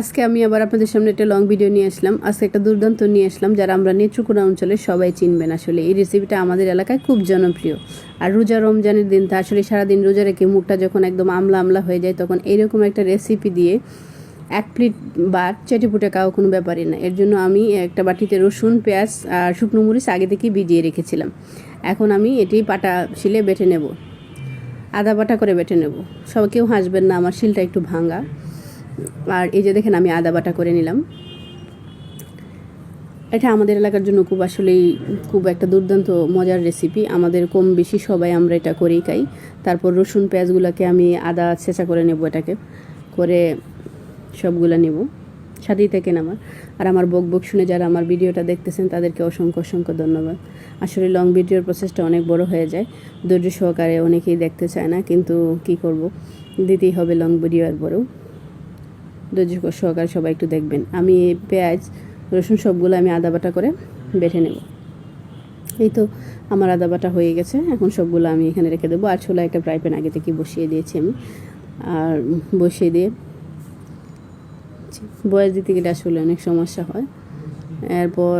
আজকে আমি আবার আপনাদের সামনে একটা লং ভিডিও নিয়ে আসলাম। আজকে একটা দুর্দান্ত নিয়ে আসলাম, যারা আমরা নেত্রকোনা অঞ্চলে সবাই চিনবেন আসলে। এই রেসিপিটা আমাদের এলাকায় খুব জনপ্রিয়। আর রোজা রমজানের দিন তা আসলে সারাদিন রোজা রেখে মুখটা যখন একদম আমলা আমলা হয়ে যায়, তখন এইরকম একটা রেসিপি দিয়ে এক প্লেট বা চেটেপুটে খাওয়া কোনো ব্যাপারই না। এর জন্য আমি একটা বাটিতে রসুন, পেঁয়াজ আর শুকনো মরিচ আগে থেকেই ভিজিয়ে রেখেছিলাম। এখন আমি এটি পাটা শিলে বেটে নেব। আদা বাটা করে বেটে নেব। সব কেউ হাসবেন না, আমার শিলটা একটু ভাঙা। আর এই যে দেখেন আমি আদা বাটা করে নিলাম। এটা আমাদের এলাকার জন্য খুব আসলেই খুব একটা দুর্দান্ত, মজার রেসিপি আমাদের কম বেশি সবাই আমরা এটা করেই খাই। তারপর রসুন, পেঁয়াজগুলোকে আমি আদা ছেঁচা করে নেব এটাকে। করে সবগুলা নেব। সাথেই থাকেন আমার। আর আমার বক বক শুনে যারা আমার ভিডিওটা দেখতেছেন, তাদেরকে অসংখ্য অসংখ্য ধন্যবাদ। আসলে লং ভিডিওর প্রসেসটা অনেক বড় হয়ে যায়। ধৈর্য সহকারে অনেকেই দেখতে চায় না, কিন্তু কি করব? দিতেই হবে লং ভিডিও আর বড়ও ধৈর্য সহকারে সবাই একটু দেখবেন। আমি পেঁয়াজ, রসুন সবগুলো আমি আদা বাটা করে বেটে নেব। এই তো আমার আদা বাটা হয়ে গেছে। এখন সবগুলো আমি এখানে রেখে দেবো। আর ছোলা একটা ফ্রাই প্যান আগে থেকে বসিয়ে দিয়েছি আমি। আর বসিয়ে দিয়ে বয়স দিতে গেলে আসলে অনেক সমস্যা হয়। এরপর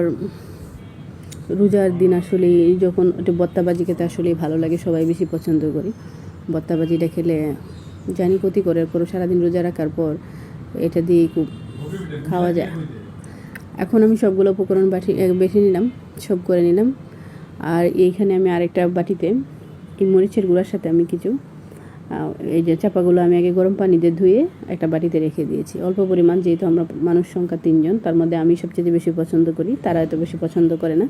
রোজার দিন আসলে যখন একটু বত্তাবাজি খেতে আসলে ভালো লাগে, সবাই বেশি পছন্দ করি। বত্তাবাজিটা খেলে জানি ক্ষতি করে। পরও সারাদিন রোজা রাখার পর এটা দিয়ে খুব খাওয়া যায়। এখন আমি সবগুলো উপকরণ বাটি বেটে নিলাম, সব করে নিলাম। আর এইখানে আমি আরেকটা বাটিতে এই মরিচের গুঁড়ার সাথে আমি কিছু এই যে চাপাগুলো আমি আগে গরম পানি দিয়ে ধুয়ে একটা বাটিতে রেখে দিয়েছি। অল্প পরিমাণ যেহেতু আমরা মানুষ সংখ্যা তিনজন, তার মধ্যে আমি সবচেয়ে বেশি পছন্দ করি, তারা এত বেশি পছন্দ করে না।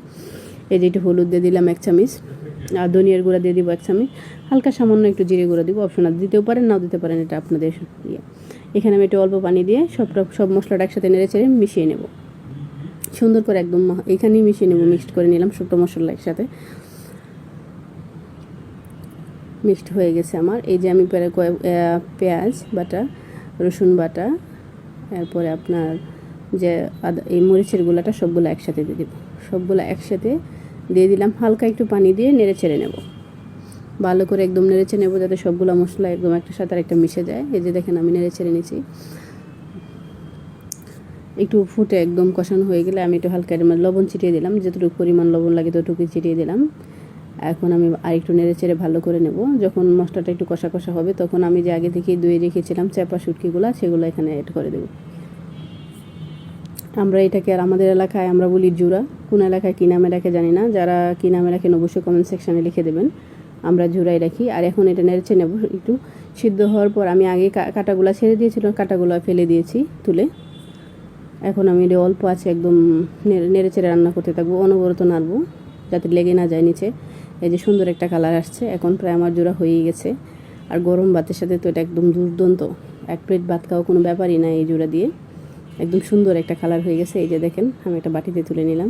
এই যে একটু হলুদ দিয়ে দিলাম এক চামিচ, আর ধনিয়ার গুঁড়া দিয়ে দিব এক চামিচ, হালকা সামান্য একটু জিরে গুঁড়া দিব অপশনাল দিতেও পারেন, নাও দিতে পারেন, এটা আপনাদের ইয়ে। এখানে আমি একটু অল্প পানি দিয়ে সবটা সব মশলাটা একসাথে নেড়ে চেড়ে মিশিয়ে নেব। সুন্দর করে একদম এখানেই মিশিয়ে নেব মিক্সড করে নিলাম শুকনো মশলা একসাথে। মিক্সড হয়ে গেছে আমার। এই যে আমি পেঁয়াজ বাটা, রসুন বাটা, এরপরে আপনার যে আদা এই মরিচের গুলাটা সবগুলো একসাথে দিয়ে দেবো। সবগুলো একসাথে দিয়ে দিলাম, হালকা একটু পানি দিয়ে নেড়ে ছেড়ে নেব। ভালো করে একদম নেড়েচে নেব যাতে সবগুলো মশলা একদম একটা সাথে একটা মিশে যায়। এই যে দেখেন আমি নেড়ে ছেড়ে নিয়েছি একটু ফুটে একদম কষানো হয়ে গেলে আমি একটু হালকা লবণ ছিটিয়ে দিলাম। যতটুকু পরিমাণ লবণ লাগে ততটুকু ছিটিয়ে দিলাম। এখন আমি আরেকটু নেড়ে চেড়ে ভালো করে নেব। যখন মশলাটা একটু কষা কষা হবে তখন আমি যে আগে থেকে দই রেখেছিলাম চাপা শুটকিগুলো সেগুলো এখানে অ্যাড করে দেবো। আমরা এটাকে আর আমাদের এলাকায় আমরা বলি জুরা। কোন এলাকায় কী নামে রাখে জানি না। যারা কী নামে রাখেন অবশ্যই কমেন্ট সেকশানে লিখে দেবেন। আমরা জুড়াই রাখি। আর এখন এটা নেড়েছে নেব। একটু সিদ্ধ হওয়ার পর আমি আগে কাটাগুলো ছেড়ে দিয়েছিলাম, কাটাগুলো ফেলে দিয়েছি তুলে। এখন আমি এটা অল্প আছে একদম নেড়ে চেড়ে রান্না করতে থাকব, অনবরত নাড়বো, যাতে লেগে না যায় নিচে। এই যে সুন্দর একটা কালার আসছে, এখন প্রায় আমার জোড়া হয়েই গেছে। আর গরম ভাতের সাথে তো এটা একদম দুর্দান্ত। এক প্লেট ভাত খাওয়া কোনো ব্যাপারই না এই জোড়া দিয়ে। একদম সুন্দর একটা কালার হয়ে গেছে। এই যে দেখেন, আমি একটা বাটিতে তুলে নিলাম।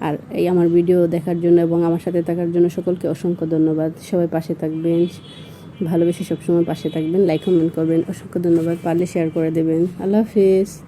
আর এই আমার ভিডিও দেখার জন্য এবং আমার সাথে থাকার জন্য সকলকে অসংখ্য ধন্যবাদ। সবাই পাশে থাকবেন, ভালোবেসে সবসময় পাশে থাকবেন লাইক কমেন্ট করবেন। অসংখ্য ধন্যবাদ, পারলে শেয়ার করে দেবেন। আল্লাহ হাফিজ।